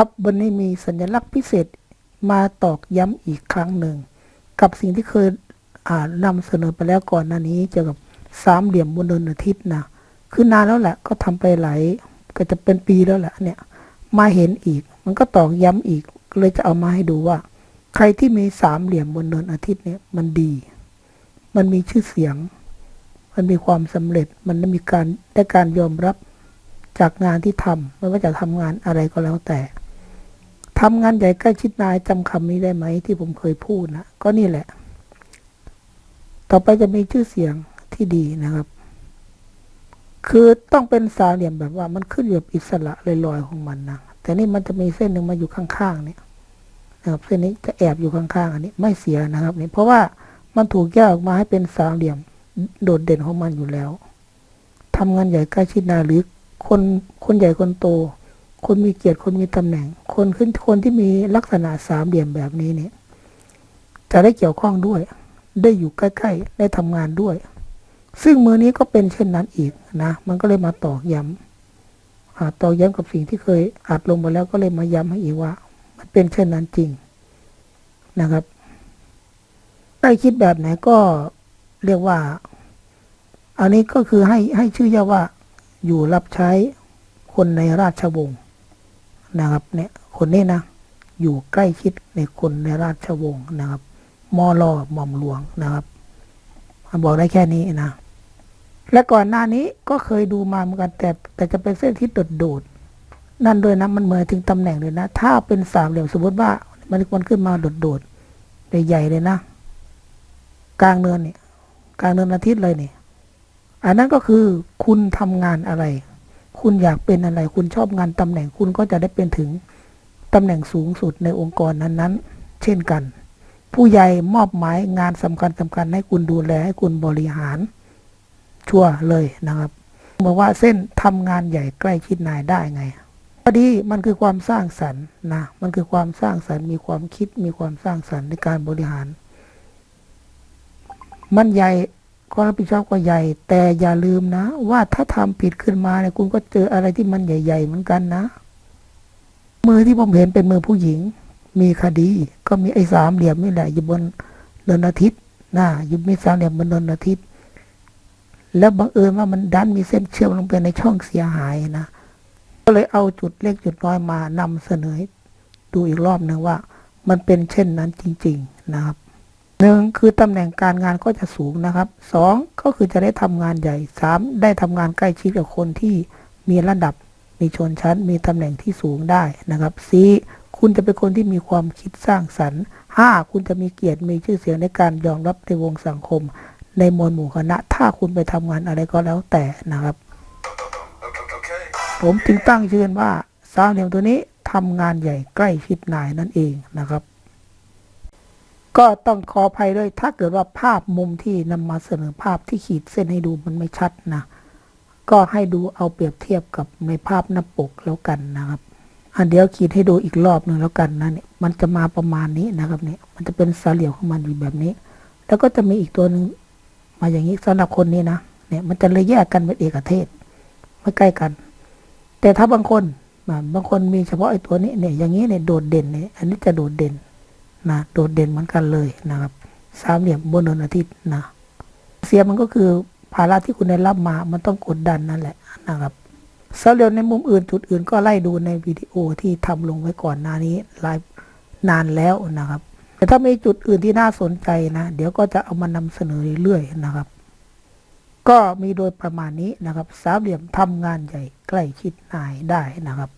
ครับวันนี้มีสัญลักษณ์พิเศษมาตอกย้ำอีกครั้งหนึ่ง กับสิ่งที่เคยอ่านำเสนอไปแล้วก่อนหน้านี้เกี่ยวกับสามเหลี่ยมบนดวงอาทิตย์นะคือนานแล้วแหละก็ทำไปหลายก็จะเป็นปีแล้วแหละเนี่ยมาเห็นอีก มันก็ตอกย้ำอีกเลยจะเอามาให้ดูว่า ใครที่มีสามเหลี่ยมบนดวงอาทิตย์เนี่ยมันดี มันมีชื่อเสียง มันมีความสำเร็จมันได้มีการได้การยอมรับจากงานที่ทำไม่ว่าจะทำงานอะไรก็แล้วแต่ ทำงานใหญ่ใกล้ชิดนายจำคำนี้ได้ไหมที่ผมเคยพูดนะก็นี่แหละ ต่อไปจะมีชื่อเสียงที่ดีนะครับ คือต้องเป็นสามเหลี่ยมแบบว่ามันขึ้นอยู่กับอิสระลอยๆของมันนะแต่นี่มันจะมีเส้นหนึ่งมาอยู่ข้างๆเนี่ยนะครับเส้นนี้จะแอบอยู่ข้างๆอันนี้ไม่เสียนะครับนี่เพราะว่ามันถูกแยกออกมาให้เป็นสามเหลี่ยมโดดเด่นของมันอยู่แล้วทำงานใหญ่ใกล้ชิดนายหรือคนคนใหญ่คนโต คนมีเกียรติคนมีตำแหน่ง คนขึ้นคนที่มีลักษณะสามเหลี่ยมแบบนี้เนี่ย จะได้เกี่ยวข้องด้วย ได้อยู่ใกล้ๆได้ทำงานด้วย ซึ่งมือนี้ก็เป็นเช่นนั้นอีกนะมันก็เลยมาตอกย้ำอ่าตอกย้ำกับสิ่งที่เคยอัดลงไปแล้วก็เลยมาย้ำให้อีกว่า มันเป็นเช่นนั้นจริงนะครับใกล้คิดแบบไหนก็เรียกว่า อันนี้ก็คือให้ให้ชื่อย่อว่าอยู่รับใช้คนในราชวงศ์ นะครับเนี่ยคนนี้นะอยู่ใกล้ชิดในคนในราชวงศ์นะครับมอลอหม่อมหลวงนะครับบอกได้แค่นี้นะ และก่อนหน้านี้ก็เคยดูมาเหมือนกันแต่ แต่จะเป็นเส้นที่โดดๆนั่นด้วยนะมันเหมือนถึงตำแหน่งเลยนะ ถ้าเป็นสามเหลี่ยมสมมติว่ามันมันขึ้นมาโดดๆใหญ่ๆเลยนะ กลางเนินเนี่ยกลางเนินอาทิตย์เลยเนี่ยอันนั้นก็คือคุณทำงานอะไร คุณอยากเป็นอะไร คุณชอบงานตำแหน่งคุณก็จะได้เป็นถึงตำแหน่งสูงสุดในองค์กรนั้นๆ เช่นกัน ผู้ใหญ่มอบหมายงานสำคัญสำคัญให้คุณดูแลให้คุณบริหาร ชั่วเลยนะครับบอกว่าเส้นทำงานใหญ่ใกล้ชิดนายได้ไงพอดีมันคือความสร้างสรรค์นะมันคือความสร้างสรรค์มีความคิดมีความสร้างสรรค์ในการบริหาร มันใหญ่ ความรับผิดชอบก็ใหญ่ แต่อย่าลืมนะ ว่าถ้าทำผิดขึ้นมาเนี่ยคุณก็เจออะไรที่มันใหญ่ ๆ เหมือนกันนะ มือที่ผมเห็นเป็นมือผู้หญิง มีคดี ก็มีไอ้สามเหลี่ยมนี่แหละอยู่บนเดินอาทิตย์นะอยู่มีสามเหลี่ยมบนเดินอาทิตย์ แล้วบังเอิญว่ามันดันมีเส้นเชื่อมลงไปในช่องเสียหายนะก็เลยเอาจุดเล็กจุดน้อยมานำเสนอดูอีกรอบหนึ่งว่า มันเป็นเช่นนั้นจริง ๆ นะครับ หนึ่งคือตำแหน่งการงานก็จะสูงนะครับสองก็คือจะได้ทำงานใหญ่สามได้ทำงานใกล้ชิดกับคนที่มีระดับ มีชนชั้น มีตำแหน่งที่สูงได้นะครับสี่คุณจะเป็นคนที่มีความคิดสร้างสรรค์ห้าคุณจะมีเกียรติมีชื่อเสียงในการยอมรับในวงสังคม ในมวลหมู่คณะ ถ้าคุณไปทำงานอะไรก็แล้วแต่นะครับ Okay. ผมจึงตั้งชื่อว่าสามเหลี่ยมตัวนี้ทำงานใหญ่ใกล้ชิดนายนั่นเองนะครับ ก็ต้องขออภัยด้วย ถ้าเกิดว่าภาพมุมที่นำมาเสนอภาพที่ขีดเส้นให้ดูมันไม่ชัดนะ ก็ให้ดูเอาเปรียบเทียบกับในภาพหน้าปกแล้วกันนะครับอันเดี๋ยวขีดให้ดูอีกรอบหนึ่งแล้วกันนะเนี่ยมันจะมาประมาณนี้นะครับเนี่ยมันจะเป็นสาเหลี่ยมของมันอยู่แบบนี้ แล้วก็จะมีอีกตัวหนึ่งมาอย่างนี้สำหรับคนนี้นะเนี่ยมันจะเลยแยกกันเป็นเอกเทศไม่ใกล้กัน แต่ถ้าบางคนบางคนมีเฉพาะไอ้ตัวนี้เนี่ยอย่างนี้เนี่ยโดดเด่นเนี่ยอันนี้จะโดดเด่น นะโดดเด่นเหมือนกันเลยนะครับสามเหลี่ยมบนดวงอาทิตย์นะเสียมันก็คือภาระที่คุณได้รับมามันต้องกดดันนั่นแหละนะครับสามเหลี่ยมในมุมอื่นจุดอื่นก็ไล่ดูในวิดีโอที่ทำลงไว้ก่อนหน้านี้หลายนานแล้วนะครับ แต่ถ้ามีจุดอื่นที่น่าสนใจนะ เดี๋ยวก็จะเอามานำเสนอเรื่อยๆนะครับ ก็มีโดยประมาณนี้นะครับ สามเหลี่ยมทำงานใหญ่ใกล้ชิดนายได้นะครับ